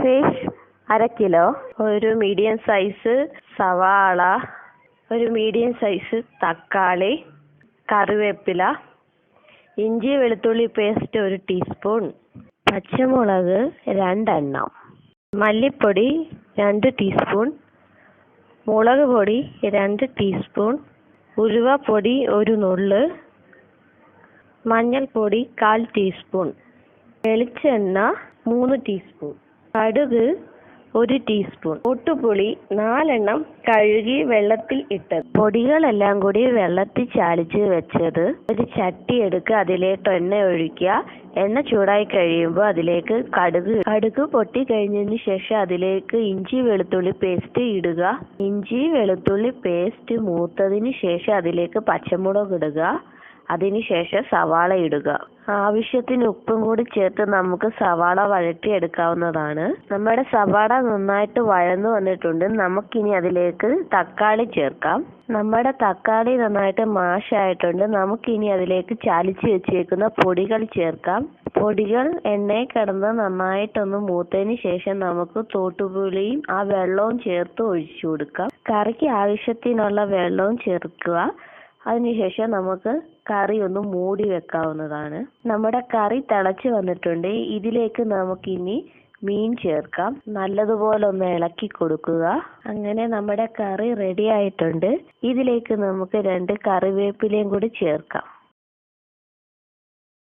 Fish അര kilo. ഒരു medium size സവാള ഒരു മീഡിയം സൈസ് തക്കാളി കറിവേപ്പില ഇഞ്ചി വെളുത്തുള്ളി പേസ്റ്റ് ഒരു ടീസ്പൂൺ പച്ചമുളക് രണ്ടെണ്ണം മല്ലിപ്പൊടി രണ്ട് ടീസ്പൂൺ മുളക് പൊടി രണ്ട് ടീസ്പൂൺ ഉലുവപ്പൊടി ഒരു നുള്ള് മഞ്ഞൾപ്പൊടി കാൽ ടീസ്പൂൺ വെളിച്ചെണ്ണ മൂന്ന് ടീസ്പൂൺ കടുക് ഒരു ടീസ്പൂൺ ഒട്ടുപുളി നാലെണ്ണം കഴുകി വെള്ളത്തിൽ ഇട്ടത്. പൊടികളെല്ലാം കൂടി വെള്ളത്തിൽ ചാലിച്ച് വെച്ചത്. ഒരു ചട്ടി എടുക്കുക അതിലേക്ക് എണ്ണ ഒഴിക്കുക. എണ്ണ ചൂടായി കഴിയുമ്പോൾ അതിലേക്ക് കടുക് കടുക് പൊട്ടി കഴിഞ്ഞതിന് ശേഷം അതിലേക്ക് ഇഞ്ചി വെളുത്തുള്ളി പേസ്റ്റ് ഇടുക. ഇഞ്ചി വെളുത്തുള്ളി പേസ്റ്റ് മൂത്തതിന് ശേഷം അതിലേക്ക് പച്ചമുളക് ഇടുക. അതിനുശേഷം സവാള ഇടുക. ആവശ്യത്തിന് ഉപ്പും കൂടി ചേർത്ത് നമുക്ക് സവാള വഴറ്റിയെടുക്കാവുന്നതാണ്. നമ്മുടെ സവാള നന്നായിട്ട് വഴന്നു വന്നിട്ടുണ്ട്. നമുക്കിനി അതിലേക്ക് തക്കാളി ചേർക്കാം. നമ്മുടെ തക്കാളി നന്നായിട്ട് മാഷായിട്ടുണ്ട്. നമുക്കിനി അതിലേക്ക് ചാലിച്ച് വെച്ചേക്കുന്ന പൊടികൾ ചേർക്കാം. പൊടികൾ എണ്ണയിൽ കിടന്ന് നന്നായിട്ടൊന്ന് മൂത്തതിന് ശേഷം നമുക്ക് തോട്ടുപുളിയും ആ വെള്ളവും ചേർത്ത് ഒഴിച്ചു കൊടുക്കാം. കറിക്ക് ആവശ്യത്തിനുള്ള വെള്ളവും ചേർക്കുക. അതിനുശേഷം നമുക്ക് കറി ഒന്ന് മൂടി വെക്കാവുന്നതാണ്. നമ്മുടെ കറി തിളച്ച് വന്നിട്ടുണ്ട്. ഇതിലേക്ക് നമുക്കിനി മീൻ ചേർക്കാം. നല്ലതുപോലെ ഒന്ന് ഇളക്കി കൊടുക്കുക. അങ്ങനെ നമ്മുടെ കറി റെഡി ആയിട്ടുണ്ട്. ഇതിലേക്ക് നമുക്ക് രണ്ട് കറിവേപ്പിലയും കൂടി ചേർക്കാം.